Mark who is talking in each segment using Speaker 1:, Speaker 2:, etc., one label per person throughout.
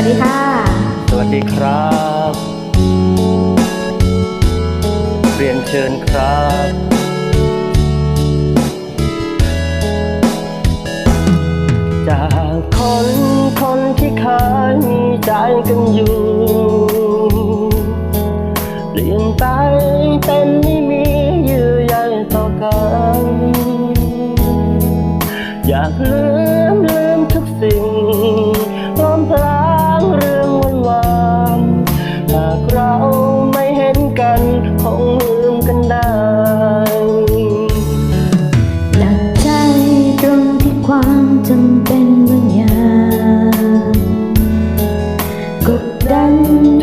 Speaker 1: วัสดีค่ะ
Speaker 2: สวัสดีครับ เรียนเชิญครับ จากคนคนที่เคยมีใจกันอยู่ เปลี่ยนไปเป็นไม่มี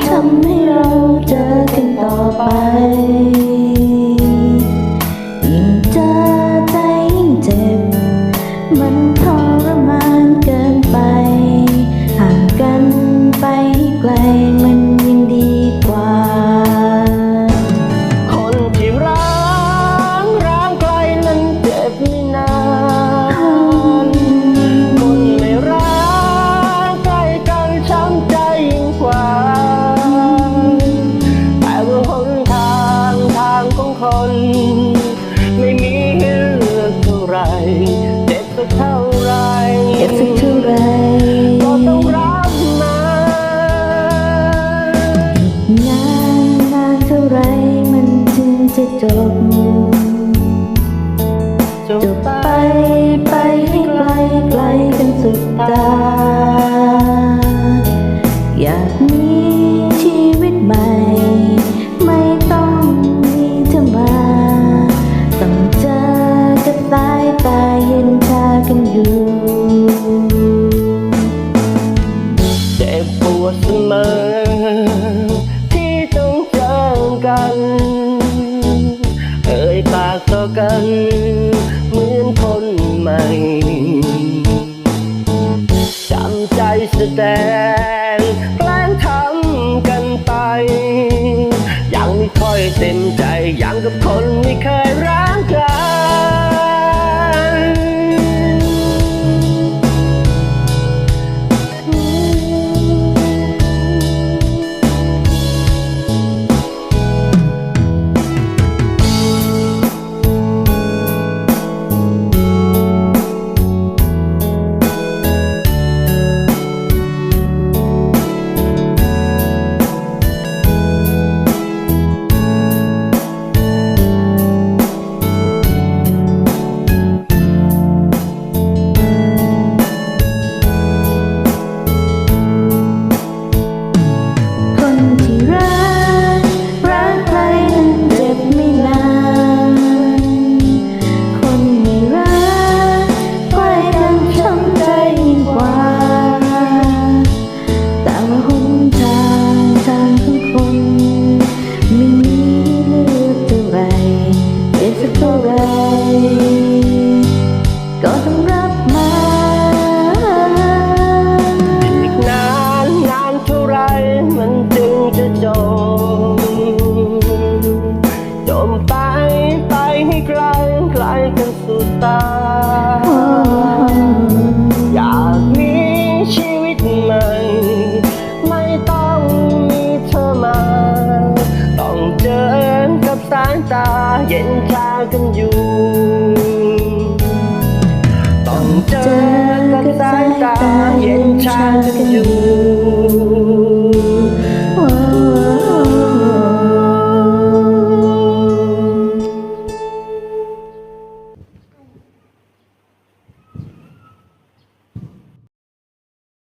Speaker 2: ทำ
Speaker 1: ให้เราเจอกันต่อไป จะจบ จบไปไปให้ไกลไกล
Speaker 2: กันสุดตา น เหมือนคนใหม่จำใจแสดงแกลงทำกันไป ยังไม่
Speaker 1: ค่อยเต็มใจยังกับคนไม่เคยรัก กับสายตาเย็นชากันอยู่
Speaker 2: ต้องเจอกับสายตา